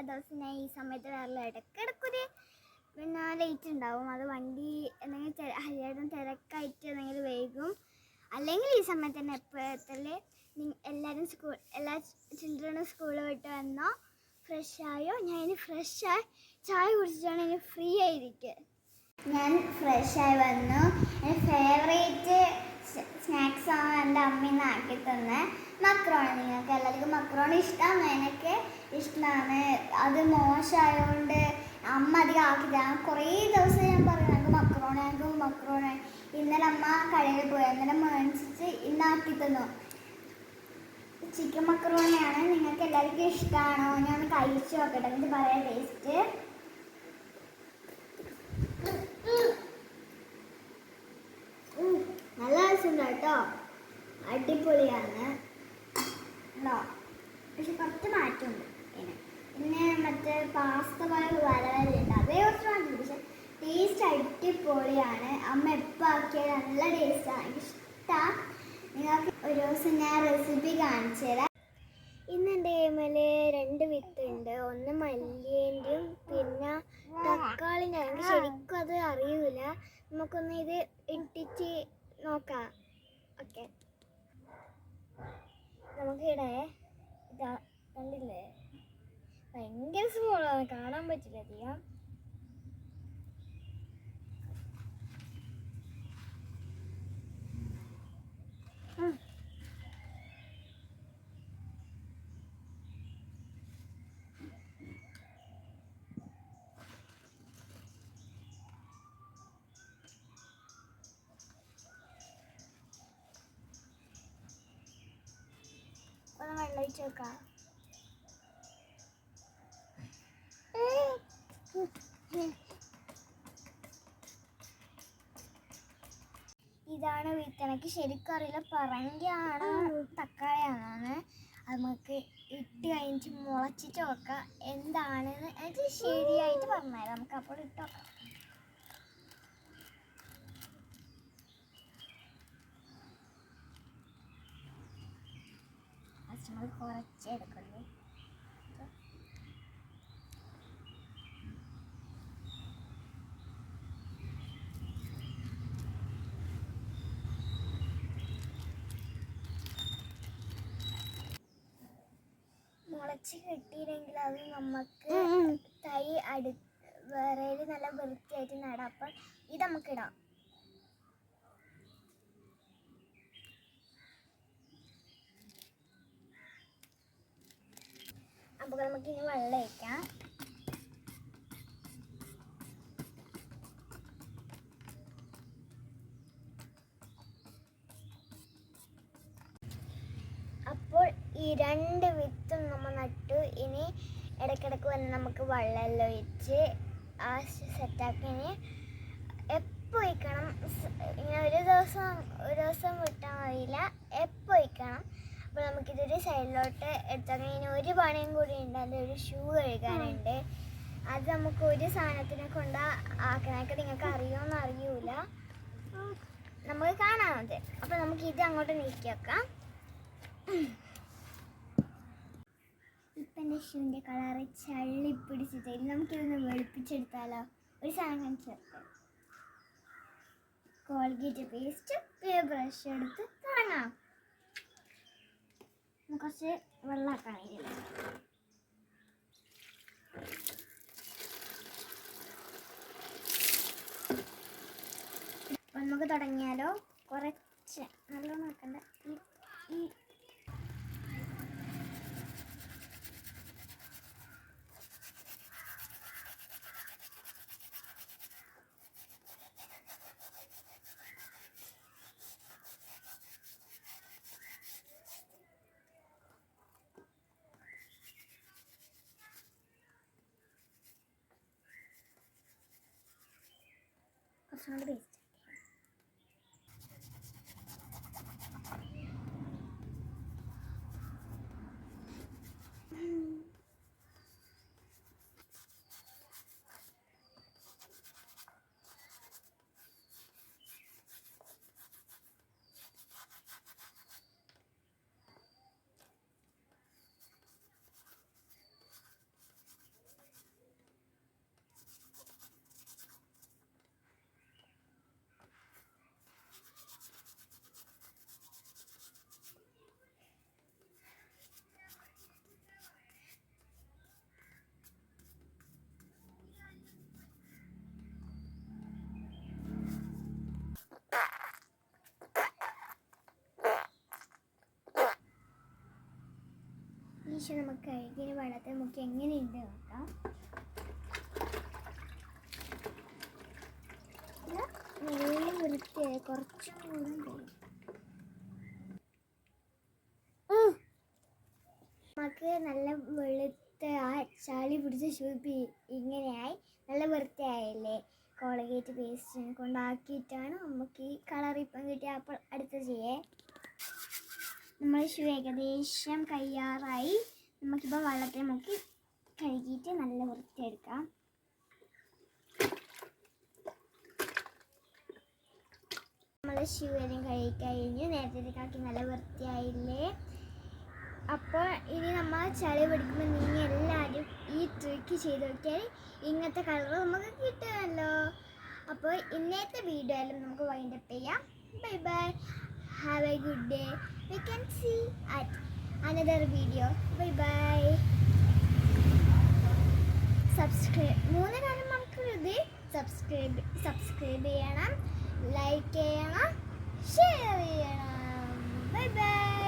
എല്ലാ ദിവസവും ഞാൻ ഈ സമയത്ത് വരല ഇടയ്ക്കിടയ്ക്കൊരു പിന്നെ ലേറ്റ് ഉണ്ടാവും. അത് വണ്ടി എന്തെങ്കിലും ഹരിയായിട്ടും തിരക്കായിട്ട് എന്തെങ്കിലും വൈകും. അല്ലെങ്കിൽ ഈ സമയത്ത് തന്നെ എപ്പോഴത്തല്ലേ എല്ലാവരും സ്കൂൾ എല്ലാ ചിൽഡ്രനും സ്കൂളിൽ വിട്ട് വന്നോ ആയോ? ഞാൻ ഇനി ഫ്രഷായി ചായ കുടിച്ചിട്ടാണ് ഇനി ഫ്രീ ആയിരിക്കുക ഞാൻ ഫ്രഷായി വന്നു. എന്റെ ഫേവറേറ്റ് സ്നാക്സ്. ആണ് എന്റെ അമ്മ ആക്കി തന്നെ. മക്രോണി. നിങ്ങൾക്ക് എല്ലാവർക്കും മക്രോണി ഇഷ്ടമാണ് എനിക്ക് ഇഷ്ടമാണ് അത് മോശമായതുകൊണ്ട് അമ്മ അധികം ആക്കി കുറേ ദിവസം ഞാൻ പറഞ്ഞു ഞങ്ങൾക്ക് മക്രോണി ഞങ്ങൾക്ക് മക്രോണി. ഇന്നലെ അമ്മ കടയിൽ പോയി. അന്നേരം മേടിച്ചിട്ട് ഇന്ന് ആക്കി തന്നു. ചിക്കൻ മക്രോണിയാണ്. നിങ്ങൾക്ക് എല്ലാവർക്കും ഇഷ്ടമാണോ ഞാൻ കഴിച്ചു നോക്കട്ടെ. എന്നിട്ട് പറയാം ടേസ്റ്റ്. അടിപൊളിയാണ് ഉണ്ടോ പക്ഷെ കുറച്ച് മാറ്റമുണ്ട് ഇതിന് പിന്നെ മറ്റേ പാസ്ത പോലെ വരവരുണ്ട് അതേ കുറച്ച് മാറ്റമുണ്ട്. പക്ഷെ ടേസ്റ്റ് അടിപൊളിയാണ്. അമ്മ എപ്പോൾ ആക്കിയാൽ നല്ല ടേസ്റ്റാണ് എനിക്ക് ഇഷ്ടമാണ് നിങ്ങൾക്ക് ഒരു ദിവസം ഞാൻ റെസിപ്പി കാണിച്ചു തരാം. ഇന്ന് എന്റെ കൈമേൽ രണ്ട് വിത്തുണ്ട്. ഒന്ന് മല്ലിയേന്റെയും പിന്നെ തക്കാളിന്റെ എനിക്ക് ശരിക്കും അത് അറിയൂല. നമുക്കൊന്ന് ഇത് ഇട്ടിച്ച് നോക്കാം. ഭയങ്കര സ്മോളാണ് കാണാൻ പറ്റില്ല. ഒന്ന് വെള്ളം ഒഴിച്ച് വെക്കാം ഇതാണ് എനിക്ക് ശരിക്കും അറിയില്ല. പറങ്കിയാണ് തക്കാളിയാണെന്ന്. അത് നമുക്ക് ഇട്ട് കഴിഞ്ഞിട്ട് മുളച്ചിട്ട് നോക്കാം എന്താണെന്ന് എനിക്ക് ശരിയായിട്ട് പറഞ്ഞാൽ നമുക്ക് അപ്പോൾ ഇട്ട് നോക്കാം ഫസ്റ്റ് നമ്മൾ കുറച്ച് എടുക്കുള്ളൂ മുളച്ച് കിട്ടിയില്ലെങ്കിൽ അത് നമുക്ക് തൈ അടു വേറെ നല്ല വൃത്തിയായിട്ട് നടാം. അപ്പം ഇത് നമുക്ക് ഇടാം. അപ്പോൾ നമുക്ക് ഇനി വെള്ളം ഒഴിക്കാം അപ്പോൾ ഈ രണ്ട് വിത്തും നമ്മൾ നട്ടു. ഇനി ഇടയ്ക്കിടയ്ക്ക് വന്ന് നമുക്ക് വെള്ളമെല്ലാം ഒഴിച്ച് ആ സെറ്റാക്കി എപ്പോൾ ഒഴിക്കണം? ഇങ്ങനെ ഒരു ദിവസം ഒരു ദിവസം വിട്ടാൽ മതിയില്ല. എപ്പോൾ ഒഴിക്കണം? അപ്പോൾ നമുക്കിതൊരു സൈഡിലോട്ട് എടുത്താൽ ഇനി ഒരു പണിയും കൂടി ഉണ്ട്. അതിന്റെ ഷൂ കഴുകാനുണ്ട്. അത് നമുക്ക് ഒരു സാധനത്തിനെ കൊണ്ട് ആക്കണമൊക്കെ നിങ്ങൾക്ക് അറിയുമെന്ന് അറിയൂല. നമുക്ക് കാണാമത് അപ്പോൾ നമുക്ക് ഇത് അങ്ങോട്ട് നീക്കി വെക്കാം. ഇപ്പം എന്റെ ഷൂവിന്റെ കളറ് ചള്ളി പിടിച്ചിട്ട് നമുക്കിതൊന്ന് വെളുപ്പിച്ചെടുത്താലോ? ഒരു സാധനം തരട്ടെ കോൾഗേറ്റ് പേസ്റ്റ് ബ്രഷ് എടുത്ത് തുടങ്ങാം. കുറച്ച് വെള്ളമാക്കാൻ ഇതിൽ അപ്പം നമുക്ക് തുടങ്ങിയാലോ? കുറച്ച്. നല്ലോണം ആക്കണ്ട ഈ ഈ കുറച്ചും കൂടി പേസ്റ്റ് ശേഷം നമുക്ക് കഴുകിന് വെള്ളത്തിൽ നമുക്ക് എങ്ങനെയുണ്ട് നോക്കാം. നല്ല വൃത്തിയായി കുറച്ചും കൂടെ ഉണ്ട്. നമുക്ക് നല്ല വെളുത്ത ആ ചളി പിടിച്ച ഷൂപ്പ് ഇങ്ങനെയായി. നല്ല വൃത്തിയായല്ലേ? കോളഗേറ്റ് പേസ്റ്റ് കൊണ്ടാക്കിയിട്ടാണ് നമുക്ക് ഈ കളർ ഇപ്പം കിട്ടിയ. അപ്പോൾ അടുത്ത ചെയ്യേ. നമ്മൾ ഏകദേശം കയ്യാറായി നമുക്കിപ്പോൾ വെള്ളത്തെ മുക്കി കഴുകിയിട്ട് നല്ല വൃത്തിയെടുക്കാം നമ്മൾ ഷൂ എല്ലാം കഴുകി കഴിഞ്ഞു. നേരത്തെ കാക്കി നല്ല വൃത്തിയായില്ലേ? അപ്പോൾ ഇനി നമ്മൾ ചളി പിടിക്കുമ്പോൾ നീ എല്ലാവരും ഈ ട്രിക്ക് ചെയ്ത് നോക്കിയാൽ ഇങ്ങനത്തെ കളർ നമുക്ക് കിട്ടുമല്ലോ. അപ്പോൾ ഇന്നത്തെ വീഡിയോയിലും നമുക്ക് വൈൻഡപ്പ് ചെയ്യാം. Bye bye have a good day. We can see at another video. Bye bye. Subscribe മൂന്ന് കാലം മണിക്കൂർ സബ്സ്ക്രൈബ് സബ്സ്ക്രൈബ് ചെയ്യണം ലൈക്ക് ചെയ്യണം ഷെയർ ചെയ്യണം ബൈ ബൈ